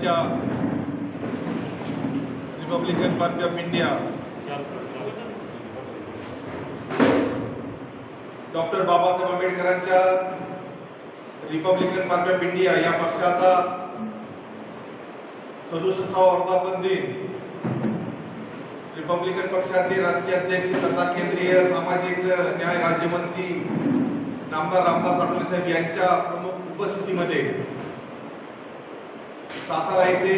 आंबेडकरांच्या Republican Party of India doctor Babasaheb आंबेडकरांच्या Republican Party of India या पक्षाचा सदुसष्टावा वर्धापन दिन. रिपब्लिकन पक्षाचे राष्ट्रीय अध्यक्ष तथा केंद्रीय सामाजिक न्याय राज्यमंत्री नामदार रामदास आठवले साहेब यांच्या प्रमुख उपस्थितीमध्ये सातारा येथे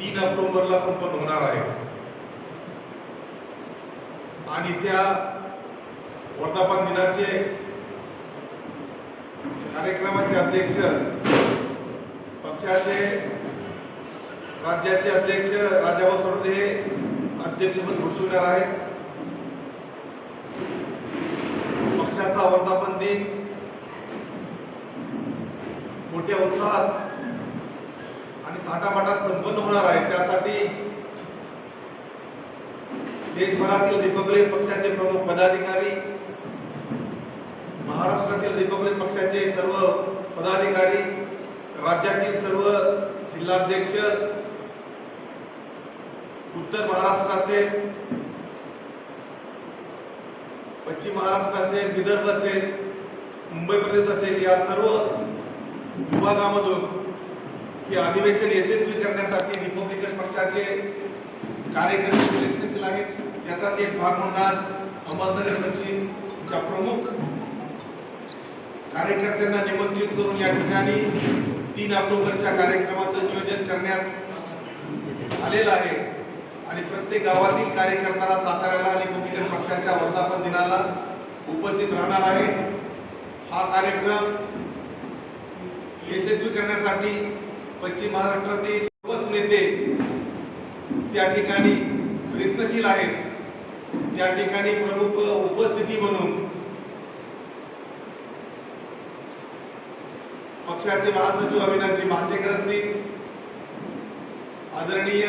तीन ऑक्टोबरला संपन्न होणार आहे. आणि त्या वर्धापन दिनाचे कार्यक्रमाचे अध्यक्ष पक्षाचे राज्याचे अध्यक्ष राजा सरदे हे अध्यक्षपद घोषविणार आहेत. पक्षाचा वर्धापन दिन मोठ्या उत्साहात आणि थाटामाटात संपन्न होणार आहे. त्यासाठी देशभरातील रिपब्लिक पक्षाचे प्रमुख पदाधिकारी महाराष्ट्रातील रिपब्लिक पक्षाचे सर्व पदाधिकारी राज्यातील सर्व जिल्हाध्यक्ष उत्तर महाराष्ट्र असेल पश्चिम महाराष्ट्र असेल विदर्भ असेल मुंबई प्रदेश असेल या सर्व विभागामधून हे अधिवेशन यशस्वी करण्यासाठी रिपब्लिकन पक्षाचे कार्यकर्ते प्रयत्नशील आहेत. त्याचाच एक भाग म्हणून आज अहमदनगर दक्षिणच्या प्रमुख कार्यकर्त्यांना निमंत्रित करून या ठिकाणी तीन ऑक्टोबरच्या कार्यक्रमाचं नियोजन करण्यात आलेलं आहे. आणि प्रत्येक गावातील कार्यकर्त्याला साताऱ्याला रिपब्लिकन पक्षाच्या वर्धापन दिनाला उपस्थित राहणार आहे. हा कार्यक्रम यशस्वी करण्यासाठी पश्चिम महाराष्ट्रातील सर्वच नेते त्या ठिकाणी प्रयत्नशील आहेत. त्या ठिकाणी प्रमुख उपस्थिती म्हणून पक्षाचे महासचिव अविनाशी महातेकर असतील आदरणीय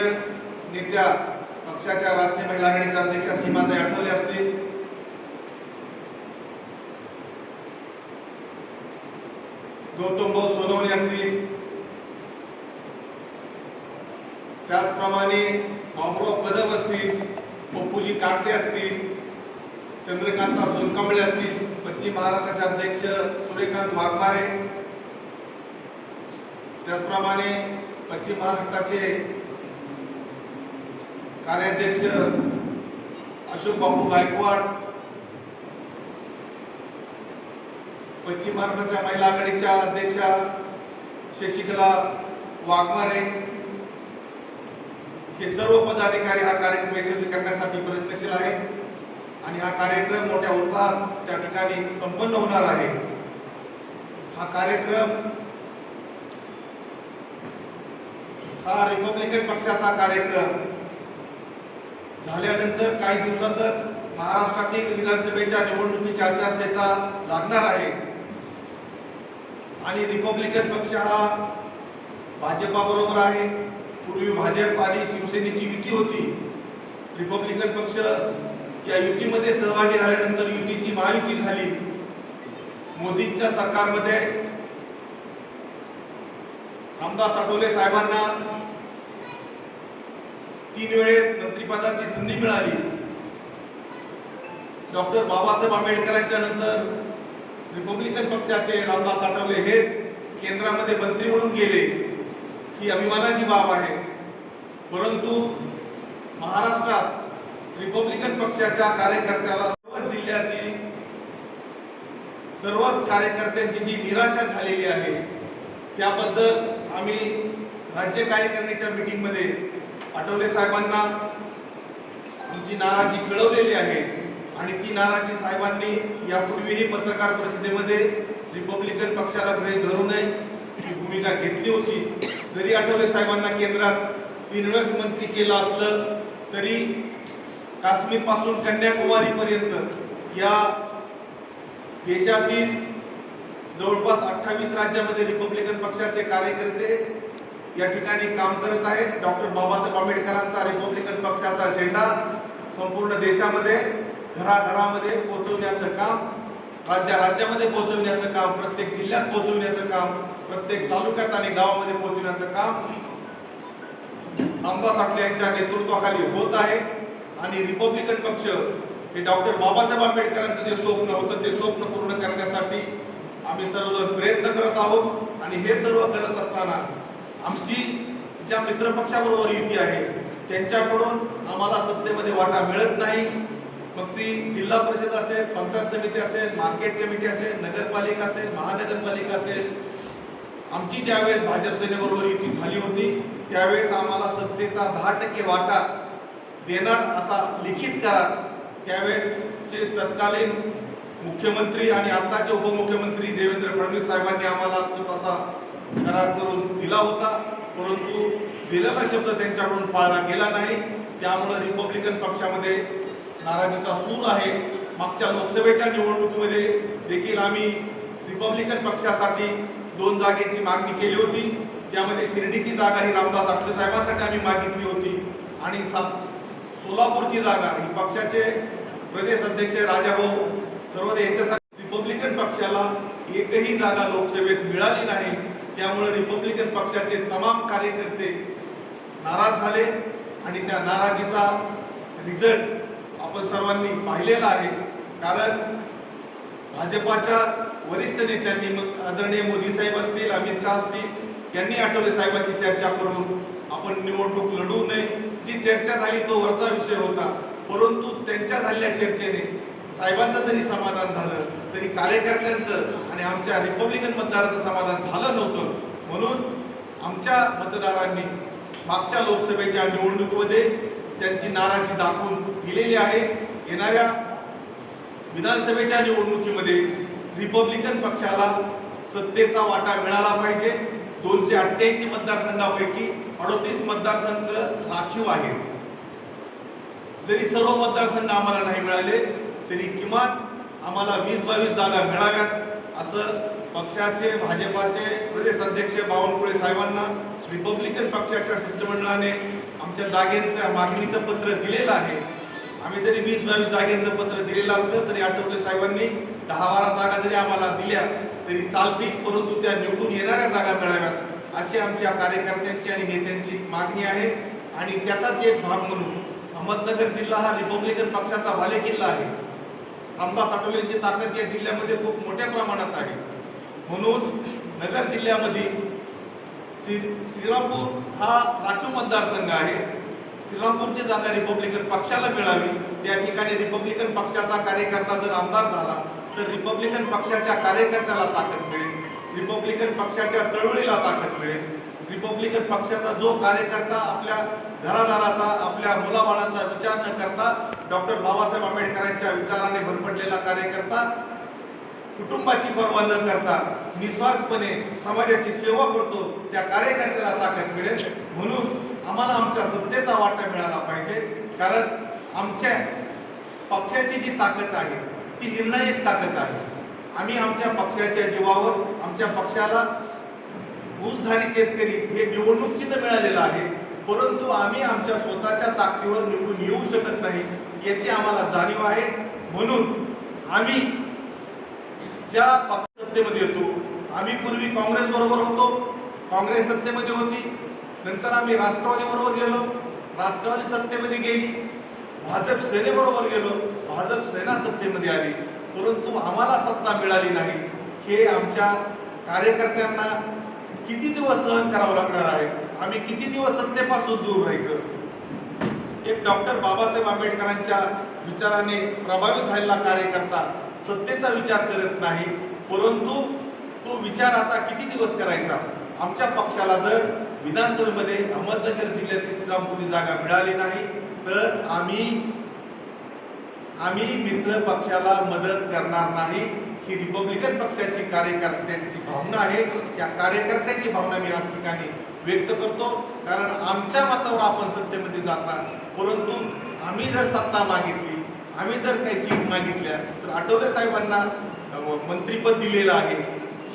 नेत्या पक्षाच्या राष्ट्रीय महिला आघाडीच्या अध्यक्षा सीमाताई आठवले असतील गौतम भाऊ सोनवणे असतील त्याचप्रमाणे बाबुराव कदम असतील पप्पूजी कागदे असतील चंद्रकांता सोनकांबळे असतील पश्चिम महाराष्ट्राचे अध्यक्ष सूर्यकांत वाघमारे त्याचप्रमाणे पश्चिम महाराष्ट्राचे कार्याध्यक्ष अशोक बापू गायकवाड पश्चिम महाराष्ट्राच्या महिला आघाडीच्या अध्यक्षा शशिकला वाघमारे हे सर्व पदाधिकारी हा कार्यक्रम यशस्वी करण्यासाठी प्रयत्नशील आहे आणि हा कार्यक्रम मोठ्या उत्साहात त्या ठिकाणी संपन्न होणार आहे. हा कार्यक्रम हा रिपब्लिकन पक्षाचा कार्यक्रम. झाल्यानंतर काही दिवसातच महाराष्ट्रातील विधानसभेच्या निवडणुकीची आचारसंहिता लागणार आहे. आणि रिपब्लिकन पक्ष हा भाजपाबरोबर आहे. पूर्वी भाजप आणि शिवसेनेची युती होती. रिपब्लिकन पक्ष या युतीमध्ये सहभागी झाल्यानंतर युतीची महायुती झाली. मोदींच्या सरकारमध्ये रामदास आठवले साहेबांना तीन वेळेस मंत्रिपदाची संधी मिळाली. डॉक्टर बाबासाहेब आंबेडकरांच्या नंतर रिपब्लिकन पक्षाचे रामदास आठवले हेच केंद्रामध्ये मंत्री म्हणून गेले. ही अभिमानाची बाब आहे. परंतु महाराष्ट्रात रिपब्लिकन पक्षाच्या कार्यकर्त्याला सर्व जिल्ह्याची सर्वच कार्यकर्त्यांची जी निराशा झालेली आहे त्याबद्दल आम्ही राज्य कार्यकारिणीच्या मीटिंगमध्ये आठवले साहेबांना आमची नाराजी कळवलेली आहे आणि ती नाराजी साहेबांनी यापूर्वीही पत्रकार परिषदेमध्ये रिपब्लिकन पक्षाला गृहीत धरू नये. ही भूमिका घेतली होती. जरी आठवले साहेबांना केंद्रात तीन वेळेस मंत्री केलं असलं तरी काश्मीरपासून कन्याकुमारी पर्यंत या देशातील जवळपास अठ्ठावीस राज्यामध्ये रिपब्लिकन पक्षाचे कार्यकर्ते या ठिकाणी काम करत आहेत. डॉक्टर बाबासाहेब आंबेडकरांचा रिपब्लिकन पक्षाचा झेंडा संपूर्ण देशामध्ये घराघरामध्ये पोहोचवण्याचं काम राज्या राज्यामध्ये पोहोचवण्याचं काम प्रत्येक जिल्ह्यात पोहोचवण्याचं काम प्रत्येक तालुक्यात आणि गावामध्ये पोहोचवण्याचं काम आमदार साठले यांच्या नेतृत्वाखाली होत आहे. आणि रिपब्लिकन पक्ष हे डॉक्टर बाबासाहेब आंबेडकरांचं जे स्वप्न होतं ते स्वप्न पूर्ण करण्यासाठी आम्ही सर्वजण प्रयत्न करत आहोत. आणि हे सर्व करत असताना आमची ज्या मित्रपक्षाबरोबर युती आहे त्यांच्याकडून आम्हाला सत्तेमध्ये वाटा मिळत नाही. मग ती जिल्हा परिषद असेल पंचायत समिती असेल मार्केट कमिटी असेल नगरपालिका असेल महानगरपालिका असेल आमची ज्यावेळेस भाजप सेनेबरोबर युती झाली होती त्यावेळेस आम्हाला सत्तेचा दहा टक्के वाटा देणार असा लिखित करार त्यावेळेसचे तत्कालीन मुख्यमंत्री आणि आत्ताचे उपमुख्यमंत्री देवेंद्र फडणवीस साहेबांनी आम्हाला तो तसा करार करून दिला होता. परंतु दिलेला शब्द त्यांच्याकडून पाळला गेला नाही. त्यामुळं रिपब्लिकन पक्षामध्ये नाराजीचा सूर आहे. मागच्या लोकसभेच्या निवडणुकीमध्ये देखील आम्ही रिपब्लिकन पक्षासाठी दोन जागेची मागणी केली होती. त्यामध्ये शिर्डीची जागा ही रामदास आठवले साहेबांसाठी आम्ही मागितली होती. आणि सा सोलापूरची जागा ही पक्षाचे प्रदेश अध्यक्ष राजाभाऊ सर्वदे यांच्यासाठी रिपब्लिकन पक्षाला एकही जागा लोकसभेत मिळाली नाही. त्यामुळे रिपब्लिकन पक्षाचे तमाम कार्यकर्ते नाराज झाले आणि त्या नाराजीचा रिझल्ट आपण सर्वांनी पाहिलेला आहे. कारण भाजपाच्या वरिष्ठ नेत्यांनी मग आदरणीय मोदी साहेब असतील अमित शहा असतील यांनी आठवले साहेबांशी चर्चा करून आपण निवडणूक लढवू नये. जी चर्चा झाली तो वरचा विषय होता. परंतु त्यांच्या झालेल्या चर्चेने साहेबांचं जरी समाधान झालं तरी कार्यकर्त्यांचं आणि आमच्या रिपब्लिकन मतदाराचं समाधान झालं नव्हतं. म्हणून आमच्या मतदारांनी मागच्या लोकसभेच्या निवडणुकीमध्ये त्यांची नाराजी दाखवून दिलेली आहे. येणाऱ्या विधानसभेच्या निवडणुकीमध्ये रिपब्लिकन पक्षाला सत्तेचा वाटा मिळाला पाहिजे. दोनशे अठ्ठ्याऐंशी मतदारसंघापैकी अडोतीस मतदारसंघ राखीव आहेत. जरी सर्व मतदारसंघ आम्हाला नाही मिळाले तरी किमान आम्हाला वीस बावीस जागा मिळाव्यात असं पक्षाचे भाजपाचे प्रदेश अध्यक्ष बावनकुळे साहेबांना रिपब्लिकन पक्षाच्या शिष्टमंडळाने आमच्या जागेचं मागणीचं पत्र दिलेलं आहे. आम्ही जरी वीस बावीस जागेचं पत्र दिलेलं असलं तरी आठवले साहेबांनी दहा बारा जागा जरी आम्हाला दिल्या तरी चालतील परंतु त्या निवडून येणाऱ्या जागा मिळाव्यात अशी आमच्या कार्यकर्त्यांची आणि नेत्यांची मागणी आहे. आणि त्याचाच एक भाग म्हणून अहमदनगर जिल्हा हा रिपब्लिकन पक्षाचा भाले किल्ला आहे. रामदास आठवलेंची ताकद या जिल्ह्यामध्ये खूप मोठ्या प्रमाणात आहे. म्हणून नगर जिल्ह्यामध्ये श्री श्रीरामपूर हा राखीव मतदारसंघ आहे. श्रीरामपूरची जागा रिपब्लिकन पक्षाला मिळावी त्या ठिकाणी रिपब्लिकन पक्षाचा कार्यकर्ता जर आमदार झाला तर रिपब्लिकन पक्षाच्या कार्यकर्त्याला ताकद मिळेल. रिपब्लिकन पक्षाच्या चळवळीला ताकद मिळेल. रिपब्लिकन पक्षाचा जो कार्यकर्ता आपल्या घरादाराचा आपल्या मुलाबाळांचा विचार न करता डॉक्टर बाबासाहेब आंबेडकरांच्या विचाराने भरपटलेला कार्यकर्ता कुटुंबाची पर्वा न करता निस्वार्थपणे समाजाची सेवा करतो त्या कार्यकर्त्याला ताकद मिळेल. म्हणून आम्हाला आमच्या सत्तेचा वाटा मिळाला पाहिजे. कारण आमच्या पक्षाची जी ताकद आहे ती निर्णायक ताकद आहे. आम्ही आमच्या पक्षाच्या जीवावर आमच्या पक्षाला ऊसधारी शेतकरी हे निवडणूक चिन्ह मिळालेलं आहे. परंतु आम्ही आमच्या स्वतःच्या ताकदीवर निवडून येऊ शकत नाही याची आम्हाला जाणीव आहे. म्हणून आम्ही ज्या पक्ष सत्तेमध्ये येतो आम्ही पूर्वी काँग्रेस बरोबर होतो. काँग्रेस सत्तेमध्ये होती. नंतर आम्ही राष्ट्रवादी बरोबर गेलो. राष्ट्रवादी सत्तेमध्ये गेली. भाजप सेनेबरोबर गेलो. भाजप सेना सत्तेमध्ये आली. परंतु आम्हाला सत्ता मिळाली नाही. हे आमच्या कार्यकर्त्यांना किती दिवस सहन करावं लागणार आहे? आम्ही किती दिवस सत्तेपासून दूर राहायचं? एक डॉक्टर बाबासाहेब आंबेडकरांच्या विचाराने प्रभावित झालेला कार्यकर्ता सत्तेचा विचार करत नाही. परंतु तो विचार आता किती दिवस करायचा? आमच्या पक्षाला जर विधानसभेमध्ये अहमदनगर जिल्ह्यातील श्रीरामपूरची जागा मिळाली नाही तर आम्ही आम्ही मित्र पक्षाला मदत करणार नाही. ही रिपब्लिकन पक्षाची कार्यकर्त्यांची भावना आहे. या कार्यकर्त्याची भावना मी आज ठिकाणी व्यक्त करतो. कारण आमच्या मतावर आपण सत्तेमध्ये जाता परंतु आम्ही जर सत्ता मागितली आम्ही जर काही सीट मागितल्या तर आठवले साहेबांना मंत्रीपद दिलेलं आहे.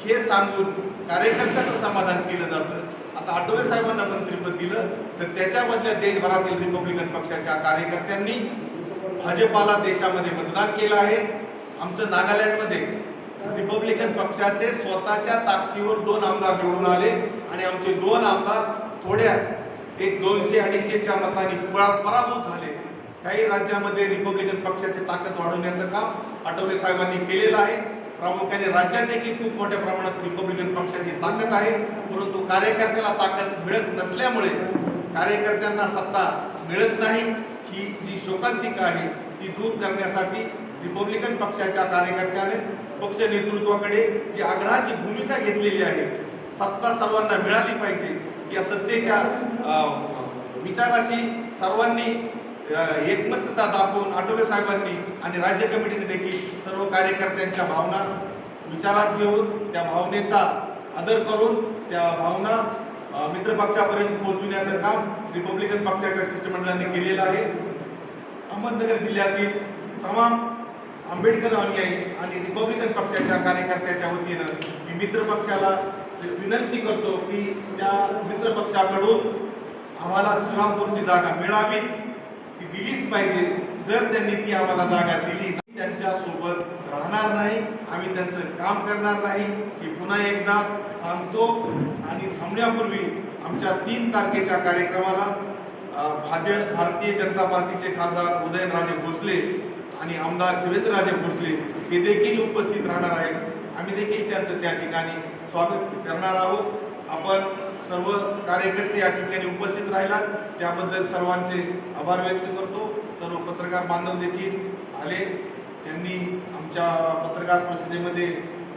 हे सांगून कार्यकर्त्याचं समाधान केलं जातं. आता आठवले साहेबांना मंत्रिपद दिलं. तर त्याच्यामधल्या देशभरातील रिपब्लिकन पक्षाच्या कार्यकर्त्यांनी भाजपाला देशामध्ये मतदान केलं आहे. आमचं नागालँडमध्ये रिपब्लिकन पक्षाचे स्वतःच्या ताकदीवर दोन आमदार निवडून आले आणि आमचे दोन आमदार थोड्या एक दोनशे अडीचशेच्या मतांनी पराभूत झाले. काही राज्यामध्ये रिपब्लिकन पक्षाची ताकद वाढवण्याचं काम आठवले साहेबांनी केलेलं आहे. प्रामुख्याने राज्यात देखील खूप मोठ्या प्रमाणात रिपब्लिकन पक्षाची ताकद आहे. परंतु कार्यकर्त्याला ताकद मिळत नसल्यामुळे कार्यकर्त्यांना सत्ता मिळत नाही. ही जी शोकांतिका आहे ती दूर करण्यासाठी रिपब्लिकन पक्षाच्या कार्यकर्त्याने पक्ष नेतृत्वाकडे जी आग्रहाची भूमिका घेतलेली आहे सत्ता सर्वांना मिळाली पाहिजे या सत्तेच्या विचाराशी सर्वांनी एकमतता दाखवून आठवले साहेबांनी आणि राज्य कमिटीने देखील सर्व कार्यकर्त्यांच्या भावना विचारात घेऊन त्या भावनेचा आदर करून त्या भावना मित्रपक्षापर्यंत पोहोचवण्याचं काम रिपब्लिकन पक्षाच्या शिष्टमंडळाने केलेलं आहे. अहमदनगर जिल्ह्यातील तमाम आंबेडकर अनुयायी आणि रिपब्लिकन पक्षाच्या कार्यकर्त्याच्या वतीनं मी मित्र पक्षाला विनंती करतो की त्या मित्रपक्षाकडून आम्हाला श्रीरामपूरची जागा मिळावीच. ती दिलीच पाहिजे. जर त्यांनी ती आम्हाला जागा दिली त्यांच्यासोबत राहणार नाही आम्ही त्यांचं काम करणार नाही. हे पुन्हा एकदा सांगतो आणि थांबण्यापूर्वी आमच्या तीन तारखेच्या कार्यक्रमाला भाजप भारतीय जनता पार्टीचे खासदार उदयनराजे भोसले आणि आमदार शिवेंद्रराजे भोसले हे देखील उपस्थित राहणार आहेत. आम्ही देखील त्यांचं त्या ठिकाणी स्वागत करणार आहोत. आपण सर्व कार्यकर्ते या ठिकाणी उपस्थित राहिलात. त्याबद्दल सर्वांचे आभार व्यक्त करतो. सर्व पत्रकार बांधव देखील आले. त्यांनी आमच्या पत्रकार परिषदेमध्ये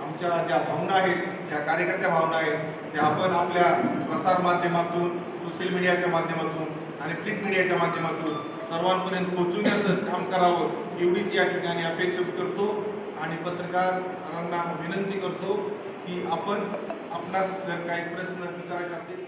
आमच्या ज्या भावना आहेत ज्या कार्यकर्त्या भावना आहेत त्या आपण आपल्या प्रसार माध्यमातून सोशल मीडियाच्या माध्यमातून आणि प्रिंट मीडियाच्या माध्यमातून सर्वांपर्यंत पोहोचवण्याचं काम करावं एवढीच या ठिकाणी अपेक्षा करतो. आणि पत्रकारांना विनंती करतो की आपण आपणास जर काही प्रश्न विचारायचे असतील